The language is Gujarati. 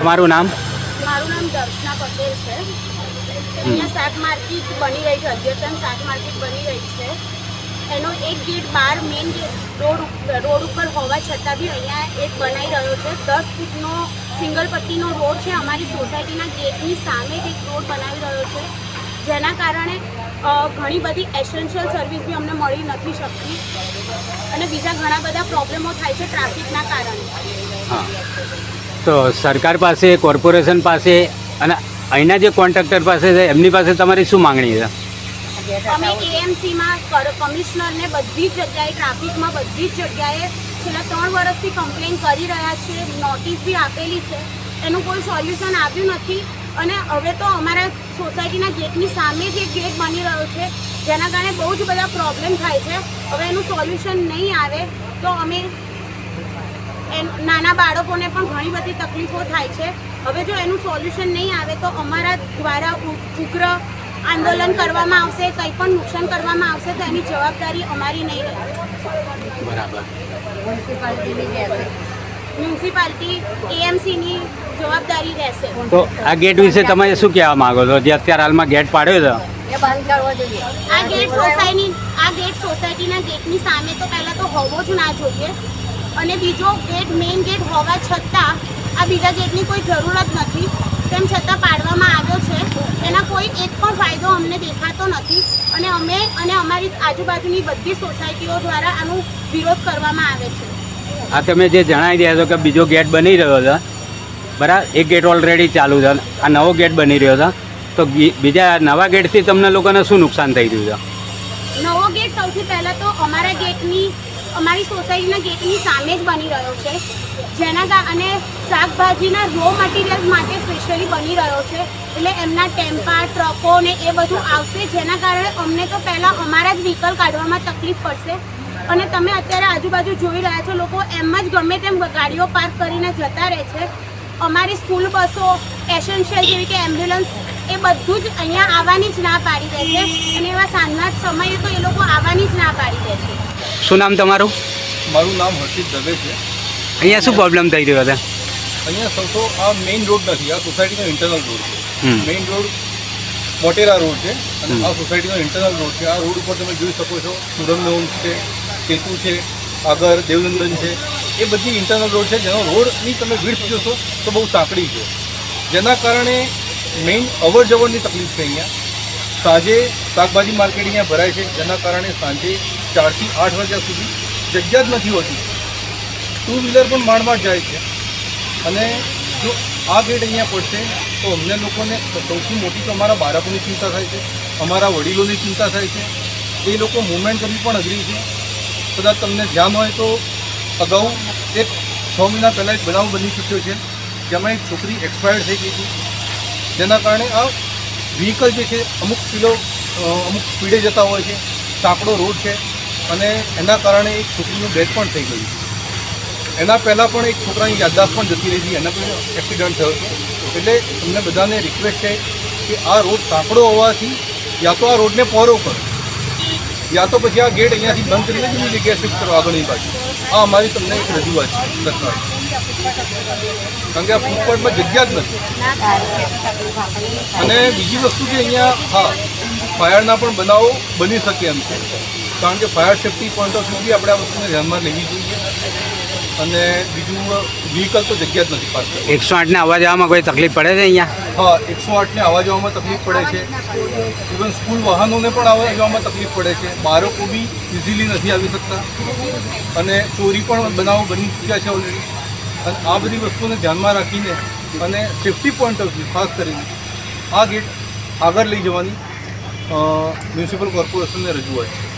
તમારું નામ? મારું નામ દર્શના પટેલ છે. અહીંયા શાક માર્કેટ બની રહી છે, અદ્યતન શાક માર્કેટ બની રહી છે. એનો એક ગેટ બાર મેઇન રોડ રોડ ઉપર હોવા છતાં બી અહીંયા એક બનાવી રહ્યો છે. દસ ફૂટનો સિંગલ પટ્ટીનો રોડ છે. અમારી સોસાયટીના ગેટની સામે એક રોડ બનાવી રહ્યો છે. જેના કારણે ઘણી બધી એસેન્શિયલ સર્વિસ બી અમને મળી નથી શકતી. અને બીજા ઘણા બધા પ્રોબ્લેમો થાય છે ટ્રાફિકના કારણે. તો સરકાર પાસે કોર્પોરેશન પાસે અને અહીંના જે કોન્ટ્રાક્ટર પાસે છે એમની પાસે તમારી શું માંગણી છે? અમે એએમસીમાં કમિશનરને બધી જ જગ્યાએ ટ્રાફિકમાં બધી જ જગ્યાએ છેલ્લા ત્રણ વર્ષથી કમ્પ્લેન કરી રહ્યા છીએ. નોટિસ બી આપેલી છે. એનું કોઈ સોલ્યુશન આવ્યું નથી. અને હવે તો અમારા સોસાયટીના ગેટની સામે જ એક ગેટ બની રહ્યો છે જેના કારણે બહુ જ બધા પ્રોબ્લેમ થાય છે. હવે એનું સોલ્યુશન નહીં આવે તો અમે નાના બાળકોને પણ ઘણી બધી તકલીફો થાય છે. હવે જો એનું સોલ્યુશન નહીં આવે તો અમારા દ્વારા ઉગ્ર આંદોલન કરવામાં આવશે કંઈ પણ નુકસાન કરવામાં આવશે તો એની જવાબદારી અમારી નહીં રહે. બરાબર. મ્યુનિસિપાલિટી એએમસીની જવાબદારી રહેશે. તો આ ગેટ વિશે તમે શું કહેવા માંગો છો? જે અત્યારે હાલમાં ગેટ પાડ્યો છે. આ ગેટ સોસાયટી આ ગેટ સોસાયટીના ગેટની સામે તો પહેલાં તો હોવો જ ના જોઈએ. અને બીજો ગેટ મેઇન ગેટ હોવા છતાં આ બીજા ગેટની કોઈ જરૂરત નથી. તેમ છતાં પાડવામાં આવ્યો છે. એના કોઈ એક પણ ફાયદો અમને દેખાતો નથી. અને અમે અને અમારી આજુબાજુની બધી સોસાયટીઓ દ્વારા આનો વિરોધ કરવામાં આવે છે. આ તમે જે જણાવી રહ્યા છો કે બીજો ગેટ બની રહ્યો છે, બરાબર? એક ગેટ ઓલરેડી ચાલુ છે. આ નવો ગેટ બની રહ્યો છે. તો બીજા નવા ગેટથી તમને લોકોને શું નુકસાન થઈ રહ્યું છે? નવો ગેટ સૌથી પહેલાં તો અમારા ગેટની, અમારી સોસાયટીના ગેટની સામે જ બની રહ્યો છે. જેના કારણે શાકભાજીના રો મટીરિયલ માટે સ્પેશિયલી બની રહ્યો છે. એટલે એમના ટેમ્પા, ટ્રકો ને એ બધું આવશે. જેના કારણે અમને તો પહેલાં અમારા જ વ્હીકલ કાઢવામાં તકલીફ પડશે. અને તમે અત્યારે આજુબાજુ જોઈ રહ્યા છો લોકો એમ જ ગમે તેમ ગાડીઓ પાર્ક કરીને જતા રહે છે. અમારી સ્કૂલ બસો એસેન્શિયલ જેવી કે એમ્બ્યુલન્સ એ બધું જ અહીંયા આવવાની જ ના પાડી દે છે. અને એવા સાંજના સમયે તો એ લોકો આવવાની જ ના પાડી દે છે. શું નામ તમારું? મારું નામ હર્ષિત દવે છે. અહીંયા શું પ્રોબ્લેમ થઈ રહ્યો હતા અહીંયા સૌ તો આ મેઇન રોડ નથી આ સોસાયટીનો ઇન્ટરનલ રોડ છે. મેઇન રોડ મોટેરા રોડ છે અને આ સોસાયટીનો ઇન્ટરનલ રોડ છે. આ રોડ ઉપર તમે જોઈ શકો છો સુરંગ છે સેતુ છે, આગળ દેવનંદન છે, એ બધી ઇન્ટરનલ રોડ છે, જેનો રોડની તમે વિડ્થ જોશો તો બહુ સાંકડી છે. જેના કારણે મેઇન અવર જવરની તકલીફ છે અહીંયા. સાંજે શાકભાજી માર્કેટ અહીંયા ભરાય છે, જેના કારણે સાંજે ચારથી આઠ વાગ્યા સુધી જગ્યા જ નથી હોતી. ટુ વ્હીલર પણ માંડ માંડ જાય છે. અને જો આ ગેટ અહીંયા પડશે, તો અમને લોકોને સૌથી મોટી તો અમારા બાળકોની ચિંતા થાય છે, અમારા વડીલોની ચિંતા થાય છે. એ લોકો મુવમેન્ટ કરવી પણ અઘરી છે. કદાચ તમને ધ્યાન હોય તો અગાઉ એક છ મહિના પહેલાં એક બનાવ બની ચૂક્યો છે, જેમાં એક છોકરી એક્સપાયર્ડ થઈ ગઈ હતી. જેના કારણે આ વ્હીકલ જે છે, અમુક સ્પીડો અમુક સ્પીડે જતા હોય છે, સાંકડો રોડ છે, અને એના કારણે એક છોકરીનું ડેથ પણ થઈ ગયું એના પહેલાં પણ એક છોકરાની યાદદાસ્ત પણ જતી રહી હતી એના પણ એક્સિડન્ટ થયો હતો એટલે તમને બધાને રિક્વેસ્ટ છે કે આ રોડ સાંકડો હોવાથી યા તો આ રોડને પહોળો કરો. યા તો પછી આ ગેટ અહીંયાથી બંધ કરીને બીજી જગ્યાએ શિફ્ટ કરો આગળની બાજુ આ અમારી તમને એક રજૂઆત છે, સરકાર. કારણ કે આ ફૂટપાથમાં જગ્યા જ નથી. અને બીજી વસ્તુ કે અહીંયા, હા ફાયરના પણ બનાવો બની શકે એમ છે. કારણ કે ફાયર સેફ્ટી પોઈન્ટ ઓફ વ્યૂથી આપણે આ વસ્તુને ધ્યાનમાં લેવી જોઈએ. અને બીજું વ્હીકલ તો જગ્યા જ નથી પાસ એકસો આઠને આવવા જવામાં કોઈ તકલીફ પડે છે અહીંયા? હા એકસો આઠને આવવા જવામાં તકલીફ પડે છે. ઇવન સ્કૂલ વાહનોને પણ આવવા જવામાં તકલીફ પડે છે. બાળકો બી ઇઝીલી નથી આવી શકતા. અને ચોરી પણ બનાવો બની ચૂક્યા છે ઓલરેડી અને આ બધી વસ્તુને ધ્યાનમાં રાખીને અને સેફટી પોઈન્ટ ઓફ વ્યૂ ખાસ કરીને આ ગેટ આગળ લઈ જવાની મ્યુનિસિપલ કોર્પોરેશનને રજૂઆત છે.